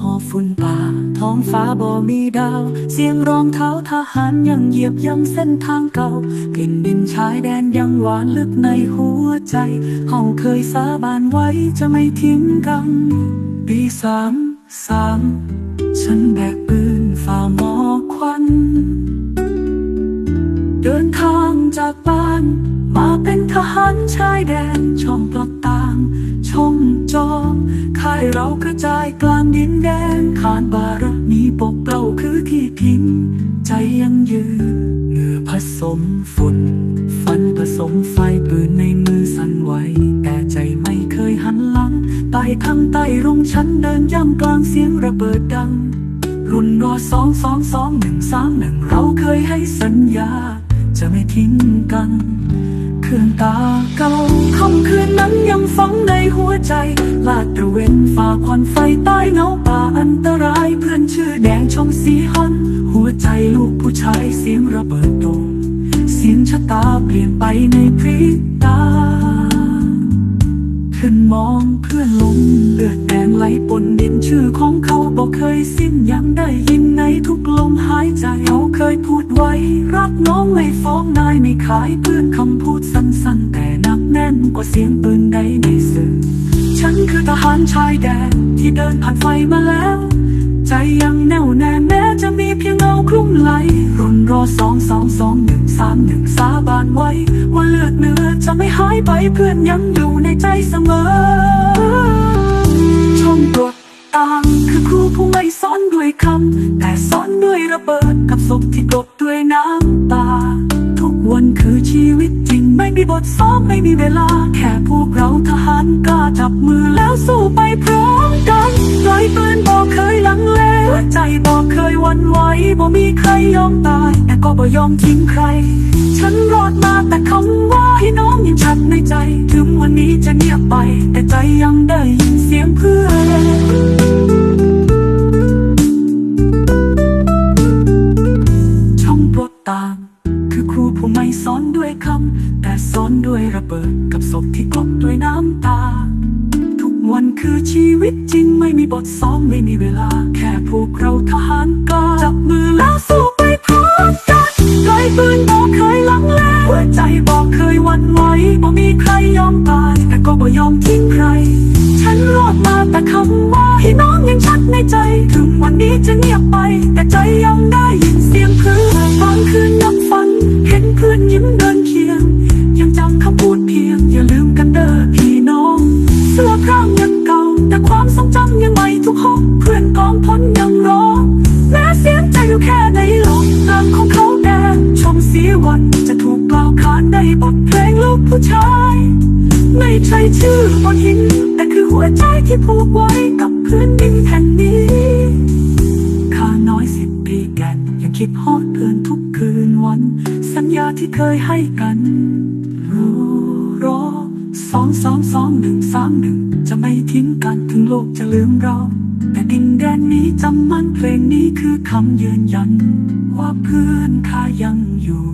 หอฝุ่นป่า ท้องฟ้าบ่มีดาว เสียงรองเท้าทหารยังเหยียบย่ำเส้นทางเก่ากลิ่นดินชายแดนยังหวานลึกในหัวใจเฮาเคยสาบานไว้จะไม่ทิ้งกันปีสามสามฉันแบกปืนฝ่าหมอกควัน เดินทางจากบ้าน มาเป็นทหารชายแดนช่องปลดตาายเรากระจายกลางดินแดนขานบารมีปกเกล้าคือที่พิงใจยังยืนเหงื่อผสมฝุ่นฟันผสมไฟปืนในมือสั่นไหวแต่ใจไม่เคยหันหลังไต่ทางไต่รงฉันเดินย่ำกลางเสียงระเบิดดัง รุ่นรอสองสองสองหนึ่งสามหนึ่งเราเคยให้สัญญา จะไม่ทิ้งกันคืนตาเก่าค่ำคืนนั้นยังฝังในหัวใจ ลาดตระเวนฝ่าควันไฟใต้เงาป่าอันตรายเพื่อนชื่อแดงชมสีหัน หัวใจลูกผู้ชายเสียงระเบิดโดงเสียงชะตาเปลี่ยนไปในพริบตาขึ้นมองเพื่อนลงเลือดแดงไหลปนดินชื่อของเขาบอกเคยสิ้นยังได้ยินในทุกลมหายใจเขาเคยพูด ไว้ รักน้องไม่ฟ้องนายไม่ขายเพื่อนคำพูดสั้นๆ แต่นักแน่นกว่าเสียงปืนใดในสื่อ ฉันคือทหารชายแดนที่เดินผ่านไฟมาแล้ว ใจยังแน่วแน่แม้จะมีเพียงเงาคลุ้มไหลรุ่นรอสองสองสองหนึ่งสามหนึ่งสาบานไว้ ว่าเลือดเนื้อจะไม่หายไปเพื่อนยังอยู่ในใจเสมอางคือครูผู้ไม่สอนด้วยคำ แต่สอนด้วยระเบิดกับศพที่กลบด้วยน้ำตา ทุกวันคือชีวิตจริงไม่มีบทซ้อมไม่มีเวลา แค่พวกเราทหารกล้าจับมือแล้วสู้ไปพร้อมกันรอยปืนบอกเคยลังเลหัวใจบอกเคยวันไหวบ่มีใครยอมตาย แต่ก็บ่ยอมทิ้งใคร ฉันรอดมาแต่คำว่าพี่น้องยังชัดในใจ ถึงวันนี้จะเงียบไป แต่ใจยัง ผู้ไม่สอนด้วยคำ แต่สอนด้วยระเบิดกับศพที่กลบด้วยน้ำตา ทุกวันคือชีวิตจริงไม่มีบทซ้อมไม่มีเวลา แค่พวกเราทหารกล้าจับมือแล้วสู้ไปพร้อมกันไกลปืนบอกเคยลังเลหัวใจบอกเคยหวันไหวบ่มีใครยอมตายแต่ก็บ่ยอมทิ้งใคร ฉันรอดมาแต่คำว่าพี่น้องยังชัดในใจ ถึงวันนี้จะเงียบไป แต่ใจยังได้ ความทรงจำยังใหม่ทุกห้องเพื่อนกองพลยังรอแม้เสียงใจอยู่แค่ในหลอกนามของเขาแดงชมสีวันจะถูกกล่าวขานในบทเพลงลูกผู้ชายไม่ใช่ชื่อบนหิน แต่คือหัวใจที่ผูกไว้กับพื้นดินแผ่นนี้ข้าน้อยสิบปีแก่นยังคิดฮอดเพื่อนทุกคืนวัน สัญญาที่เคยให้กันรู้รอสองสองสองหนึ่งสามหนึ่งจะไม่ทิ้งกันถึง โลกจะลืมเราแต่ดินแดนนี้จำมันเพลงนี้คือคำยืนยัน ว่าเพื่อนข้ายังอยู่